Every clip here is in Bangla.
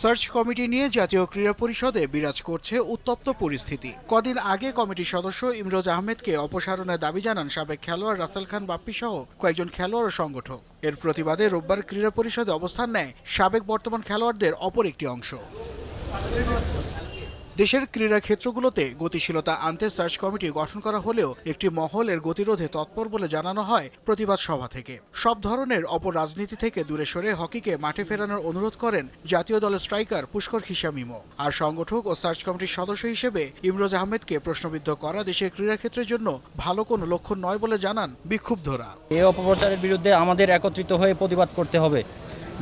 সার্চ কমিটি নিয়ে জাতীয় ক্রীড়া পরিষদে বিরাজ করছে উত্তপ্ত পরিস্থিতি। কদিন আগে কমিটির সদস্য ইমরোজ আহমেদকে অপসারণের দাবি জানান সাবেক খেলোয়াড় রাসেল খান বাপ্পি সহ কয়েকজন খেলোয়াড় ও সংগঠক। এর প্রতিবাদে রোববার ক্রীড়া পরিষদে অবস্থান নেয় সাবেক বর্তমান খেলোয়াড়দের অপর একটি অংশ। দেশের ক্রীড়া ক্ষেত্রগুলোতে গতিশীলতা আনতে সার্চ কমিটি গঠন করা হলেও একটি মহল এর গতিরোধে তৎপর বলে জানানো হয় প্রতিবাদ সভা থেকে। সব ধরনের অপর রাজনীতি থেকে দূরে সরে হকিকে মাঠে ফেরানোর অনুরোধ করেন জাতীয় দলের স্ট্রাইকার পুষ্কর খিসামিমো আর সংগঠক ও সার্চ কমিটির সদস্য হিসেবে ইমরোজ আহমেদকে প্রশ্নবিদ্ধ করা দেশের ক্রীড়া ক্ষেত্রের জন্য ভালো কোনো লক্ষণ নয় বলে জানান বিক্ষুব্ধরা। এই অপপ্রচারের বিরুদ্ধে আমাদের একত্রিত হয়ে প্রতিবাদ করতে হবে।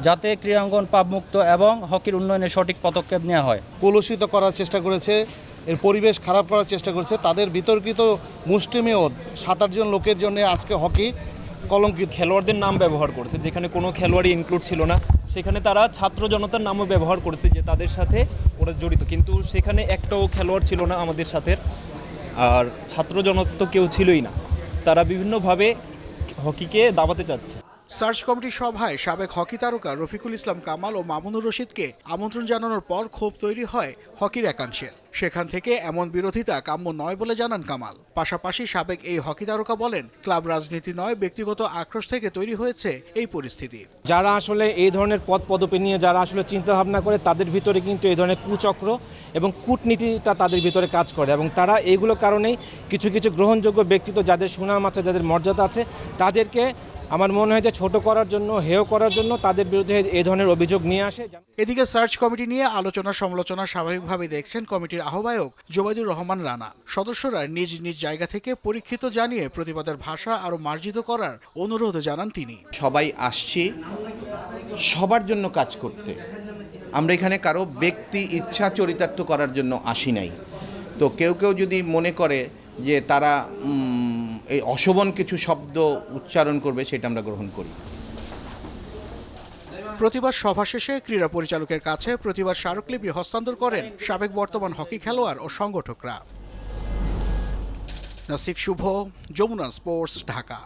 যাতে ক্রীড়াঙ্গন পাপমুক্ত এবং হকির উন্নয়নে সঠিক পদক্ষেপ নেওয়া হয়। কলুষিত করার চেষ্টা করেছে এর পরিবেশ খারাপ করার চেষ্টা করেছে তাদের বিতর্কিত মুষ্টিমেয় সাত আটজন লোকের জন্য আজকে হকি কলঙ্কিত। খেলোয়াড়দের নাম ব্যবহার করেছে যেখানে কোনো খেলোয়াড়ই ইনক্লুড ছিল না সেখানে তারা ছাত্র জনতার নামও ব্যবহার করেছে যে তাদের সাথে ওরা জড়িত কিন্তু সেখানে একটাও খেলোয়াড় ছিল না আমাদের সাথে আর ছাত্র জনতা তো কেউ ছিলই না। তারা বিভিন্নভাবে হকিকে দাবাতে চাচ্ছে। সার্চ কমিটির সভায় সাবেক হকি তারকা রফিকুল ইসলাম কামাল ও মামুনুর রশিদকে আমন্ত্রণ জানানোর পর ক্ষোভ তৈরি হয় হকির একাংশের। সেখান থেকে এমন বিরোধিতা কাম্য নয় বলে জানান কামাল। পাশাপাশি সাবেক এই হকি তারকা বলেন, ক্লাব রাজনীতি নয়, ব্যক্তিগত আক্রোশ থেকে তৈরি হয়েছে এই পরিস্থিতি। যারা আসলে এই ধরনের পদ পদবি নিয়ে যারা আসলে চিন্তা ভাবনা করে, তাদের ভিতরে কিন্তু এই ধরনের কুচক্র এবং কূটনীতিটা তাদের ভিতরে কাজ করে এবং তারা এইগুলো কারণেই কিছু কিছু গ্রহণযোগ্য ব্যক্তিত্ব, যাদের সুনাম আছে, যাদের মর্যাদা আছে, তাদেরকে আমার মনে হয় যে ছোট করার জন্য হেয় করার জন্য তাদের বিরুদ্ধে এই ধরনের অভিযোগ নিয়ে আসে। এদিকে সার্চ কমিটি নিয়ে আলোচনা সমালোচনা স্বাভাবিকভাবে দেখছেন কমিটির আহ্বায়ক জোবাইদুর রহমান রানা। সদস্যরা নিজ নিজ জায়গা থেকে পরীক্ষিত জানিয়ে প্রতিবাদের ভাষা আরও মার্জিত করার অনুরোধ জানান তিনি। সবাই আসছি সবার জন্য কাজ করতে। আমরা এখানে কারও ব্যক্তি ইচ্ছা চরিতার্থ করার জন্য আসি নাই। তো কেউ কেউ যদি মনে করে যে তারা এই অশোভন কিছু শব্দ উচ্চারণ করবে, সেটা আমরা গ্রহণ করি। প্রতিবাদ সভা শেষে ক্রীড়া পরিচালকের কাছে প্রতিবাদ স্মারকলিপি হস্তান্তর করেন সাবেক বর্তমান হকি খেলোয়াড় ও সংগঠকরা। নাসিফ শুভ, যমুনা স্পোর্টস, ঢাকা।